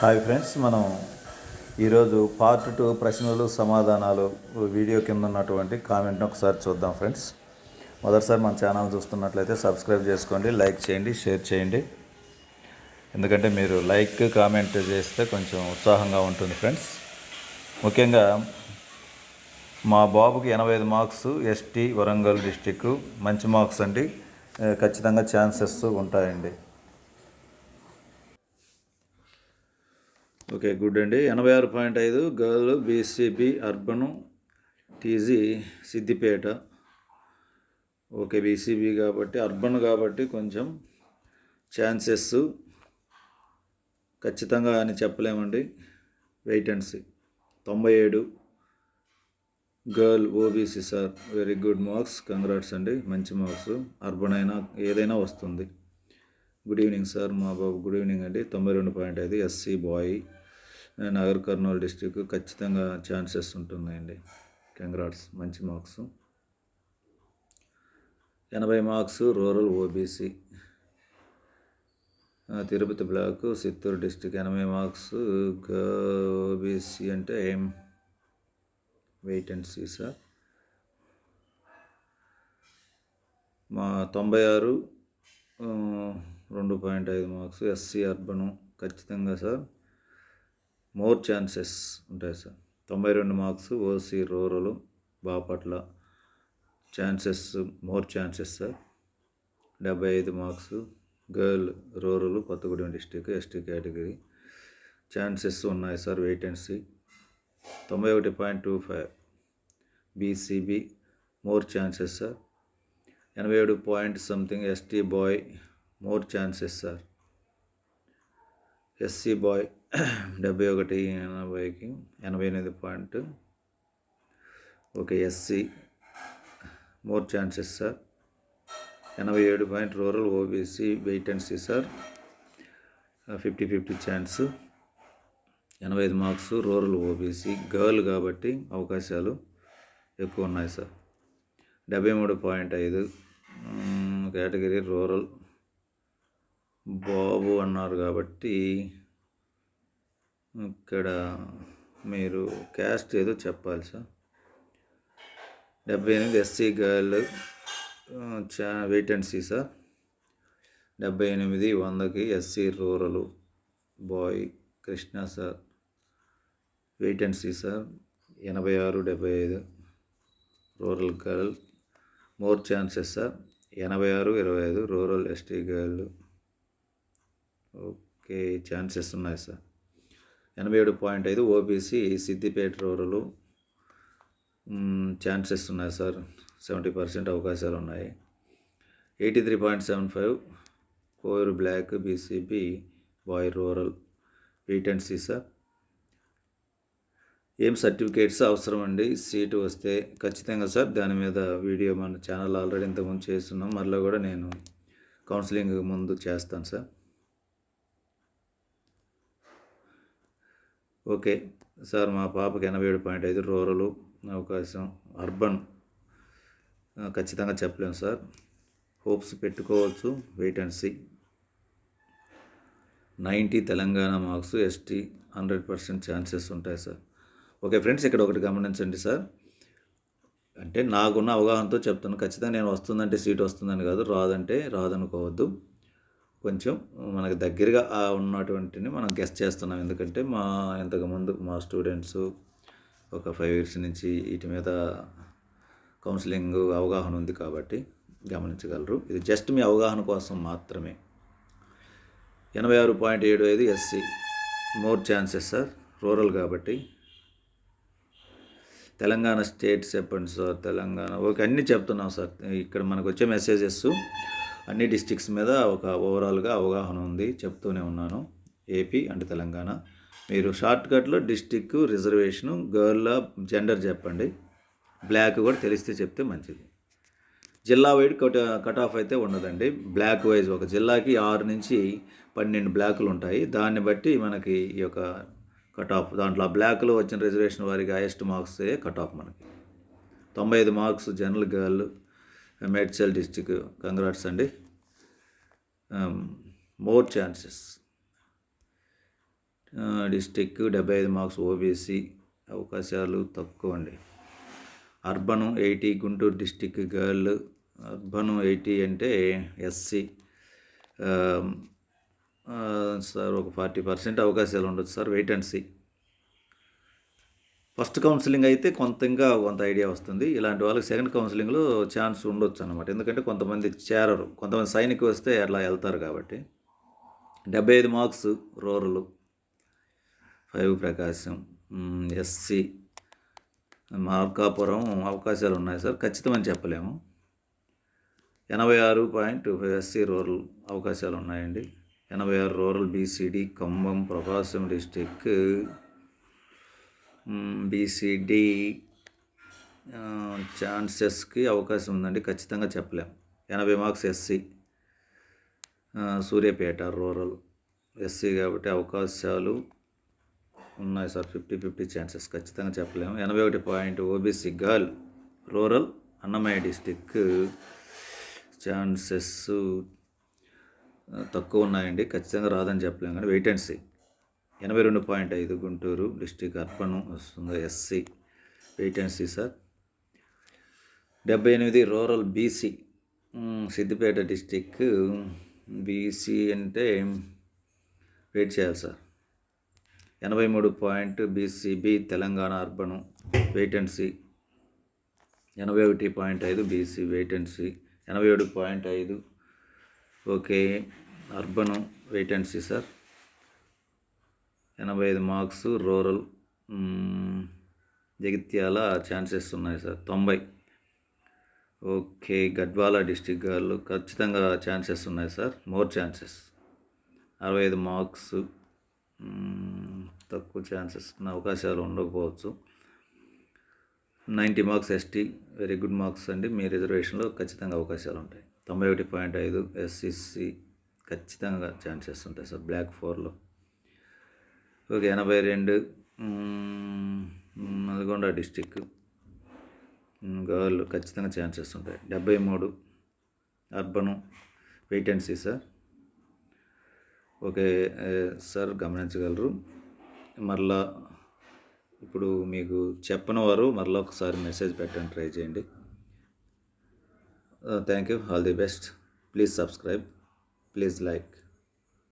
Hi friends మనం ఈరోజు part two ప్రశ్నలు సమాధానాలు వీడియో కింద ఉన్నటువంటి కామెంట్ని ఒకసారి చూద్దాం ఫ్రెండ్స్ మొదటిసారి మన ఛానల్ చూస్తున్నట్లయితే సబ్స్క్రైబ్ చేసుకోండి లైక్ చేయండి షేర్ చేయండి. ఎందుకంటే మీరు లైక్ కామెంట్ చేస్తే కొంచెం ఉత్సాహంగా ఉంటుంది ఫ్రెండ్స్ ముఖ్యంగా మా బాబుకి ఎనభై ఐదు మార్క్స్ ఎస్టీ వరంగల్ డిస్టిక్ మంచి మార్క్స్ అండి. ఖచ్చితంగా ఛాన్సెస్ ఉంటాయండి. ఓకే గుడ్ అండి. ఎనభై ఆరు పాయింట్ ఐదు girl BCB urban TG Siddipet. Okay BCB కాబట్టి అర్బన్ కాబట్టి కొంచెం ఛాన్సెస్ ఖచ్చితంగా అని చెప్పలేమండి. వెయిట్ అండ్ సీ తొంభై ఏడు. Girl OBC sir very good marks. Congrats అండి మంచి మార్క్స్. అర్బన్ అయినా ఏదైనా వస్తుంది. గుడ్ ఈవినింగ్ సార్ మా బాబు గుడ్ ఈవినింగ్ అండి. తొంభై రెండు పాయింట్ ఐదు SC boy. Nagar Kurnool district ఖచ్చితంగా ఛాన్సెస్ ఉంటుందండి కంగ్రాట్స్ మంచి మార్క్స్. ఎనభై marks rural OBC. Tirupati block Chittoor district ఎనభై మార్క్స్ ఓబీసీ అంటే ఏం? Wait and see sir. మా తొంభై ఆరు రెండు పాయింట్ ఐదు మార్క్స్ ఎస్సీ అర్బను ఖచ్చితంగా సార్. మోర్ ఛాన్సెస్ ఉంటాయి సార్. తొంభై రెండు marks OC rural Bapatla chances more chances sir. డెబ్బై ఐదు marks girl rural Kothagudem district ST category chances ఉన్నాయి సార్ వెయిట్ అండ్ సీ తొంభై ఒకటి point two five BCB more chances sir. ఎనభై ఏడు point something ST boy more chances sir. SC boy డెబ్బై ఒకటి ఎనభైకి ఎనభై ఎనిమిది point. Okay SC. More chances sir ఎనభై ఏడు point rural OBC wait and see sir fifty fifty chance ఎనభై ఐదు మార్క్స్ రూరల్ ఓబీసీ. గర్ల్ కాబట్టి అవకాశాలు ఎక్కువ ఉన్నాయి సార్ డెబ్బై మూడు పాయింట్ ఐదు. Mm, category rural. బాబు అన్నారు కాబట్టి ఇక్కడ మీరు క్యాస్ట్ ఏదో చెప్పాలి సార్. డెబ్బై ఎనిమిది ఎస్సీ గర్ల్ చా వేటెన్సీ సీ సార్. డెబ్బై ఎనిమిది వందకి SC rural boy Krishna sir. Wait and see see sir ఎనభై ఆరు డెబ్బై ఐదు rural girl more chances sir. ఎనభై ఆరు ఇరవై ఐదు rural ST girl. Okay chances ఉన్నాయి సార్. ఎనభై ఏడు పాయింట్ ఐదు ఓబీసీ సిద్దిపేట రూరల్ ఛాన్సెస్ ఉన్నాయి సార్. సెవెంటీ పర్సెంట్ అవకాశాలు ఉన్నాయి. Eighty three point seven five Koyyuru block BCB boy rural wait and see and see sir. ఏం సర్టిఫికేట్స్ అవసరం అండి సీటు వస్తే ఖచ్చితంగా సార్. దాని మీద వీడియో మన ఛానల్ ఆల్రెడీ ఇంతకుముందు చేస్తున్నాం. మరలా కూడా నేను కౌన్సిలింగ్ ముందు చేస్తాను సార్. ఓకే. సార్ మా పాపకి ఎనభై ఏడు పాయింట్ ఐదు రూరల్ అవకాశం. అర్బన్ ఖచ్చితంగా చెప్పలేము సార్. హోప్స్ పెట్టుకోవచ్చు. Wait and see. Ninety Telangana marks ST hundred percent chances ఉంటాయి సార్. ఓకే ఫ్రెండ్స్ ఇక్కడ ఒకటి గమనించండి సార్. అంటే నాకున్న అవగాహనతో చెప్తాను. ఖచ్చితంగా నేను వస్తుందంటే సీట్ వస్తుందని కాదు రాదంటే రాదనుకోవద్దు. కొంచెం మనకు దగ్గరగా ఉన్నటువంటిని మనం గెస్ట్ చేస్తున్నాం. ఎందుకంటే మా ఇంతకుముందు మా స్టూడెంట్స్ ఒక ఫైవ్ ఇయర్స్ నుంచి వీటి మీద కౌన్సిలింగ్ అవగాహన ఉంది కాబట్టి గమనించగలరు. ఇది జస్ట్ మీ అవగాహన కోసం మాత్రమే. ఎనభై ఆరు పాయింట్ ఏడు ఐదు SC more chances sir rural కాబట్టి. తెలంగాణ స్టేట్ చెప్పండి సార్ తెలంగాణ. ఓకే అన్నీ చెప్తున్నాం సార్ ఇక్కడ మనకు వచ్చే మెసేజెస్ అన్ని డిస్టిక్స్ మీద ఒక ఓవరాల్గా అవగాహన ఉంది చెప్తూనే ఉన్నాను. AP and Telangana. మీరు షార్ట్కట్లో డిస్టిక్ రిజర్వేషను గర్ల్ జెండర్ చెప్పండి. బ్లాక్ కూడా తెలిస్తే చెప్తే మంచిది. జిల్లా వైడ్ కట్ కట్ ఆఫ్ అయితే ఉండదండి. బ్లాక్ వైజ్ ఒక జిల్లాకి ఆరు నుంచి పన్నెండు బ్లాకులు ఉంటాయి. దాన్ని బట్టి మనకి ఈ యొక్క కట్ ఆఫ్ దాంట్లో ఆ బ్లాక్లో వచ్చిన రిజర్వేషన్ వారికి హైయెస్ట్ మార్క్స్ కట్ ఆఫ్ మనకి. తొంభై ఐదు marks general girl Medchal district congrats అండి. మోర్ ఛాన్సెస్ డిస్టిక్ డెబ్బై ఐదు మార్క్స్ ఓబీసీ అవకాశాలు తక్కువ అండి. Urban eighty Guntur district girl urban eighty అంటే ఎస్సీ. Um, uh, సార్ ఒక ఫార్టీ పర్సెంట్ అవకాశాలు ఉండొచ్చు sir wait and see first counselling అయితే కొంత ఇంకా కొంత ఐడియా వస్తుంది. ఇలాంటి వాళ్ళకి సెకండ్ కౌన్సిలింగ్లో ఛాన్స్ ఉండొచ్చు అనమాట ఎందుకంటే కొంతమంది చేరరు. కొంతమంది సైనిక్ వస్తే అట్లా వెళ్తారు కాబట్టి. డెబ్బై ఐదు marks rural. Five Prakasam SC Markapuram అవకాశాలు ఉన్నాయి సార్. ఖచ్చితమని చెప్పలేము. ఎనభై ఆరు పాయింట్ ఎస్సీ రూరల్ అవకాశాలు ఉన్నాయండి. ఎనభై ఆరు rural BCD Khammam Prakasam district BCD ఛాన్సెస్కి అవకాశం ఉందండి. ఖచ్చితంగా చెప్పలేం. ఎనభై marks SC Suryapet rural SC కాబట్టి అవకాశాలు ఉన్నాయి సార్. ఫిఫ్టీ ఫిఫ్టీ ఛాన్సెస్ ఖచ్చితంగా చెప్పలేము ఎనభై ఒకటి point OBC girl rural Annamayya district chances తక్కువ ఉన్నాయండి. ఖచ్చితంగా రాదని చెప్పలేము కానీ వెయిట్ అండ్ సీ ఎనభై రెండు పాయింట్ ఐదు గుంటూరు డిస్టిక్ అర్బన్ వస్తుంది ఎస్సీ వెయిట్ సార్. డెబ్బై ఎనిమిది rural BC Siddipet district BC అంటే వెయిట్ చేయాలి సార్. ఎనభై మూడు point BCB Telangana urban wait and see ఎనభై ఒకటి పాయింట్ ఐదు బీసీ వేటెన్సీ ఎనభై ఏడు పాయింట్ ఐదు ఓకే అర్బను వేటెన్సీ సార్. ఎనభై ఐదు మార్క్స్ రూరల్ జగిత్యాల ఛాన్సెస్ ఉన్నాయి సార్. తొంభై. ఓకే గడ్వాల డిస్టిక్ గారు ఖచ్చితంగా ఛాన్సెస్ ఉన్నాయి సార్. More chances. అరవై ఐదు మార్క్స్ తక్కువ ఛాన్సెస్ ఉన్న అవకాశాలు ఉండకపోవచ్చు. Ninety marks ST very good marks అండి. మీ రిజర్వేషన్లో ఖచ్చితంగా అవకాశాలు ఉంటాయి. తొంభై ఒకటి పాయింట్ ఐదు ఎస్ఎస్సి ఖచ్చితంగా ఛాన్సెస్ ఉంటాయి సార్. బ్లాక్ ఫోర్లో. ఒక ఎనభై రెండు నల్గొండ డిస్టిక్. గర్ల్ ఖచ్చితంగా ఛాన్సెస్ ఉంటాయి. డెబ్బై మూడు urban wait and see sir okay sir గమనించగలరు. మరలా ఇప్పుడు మీకు చెప్పని వారు మరలా ఒకసారి మెసేజ్ పెట్టండి ట్రై చేయండి. Thank you. All the best. Please subscribe. Please like.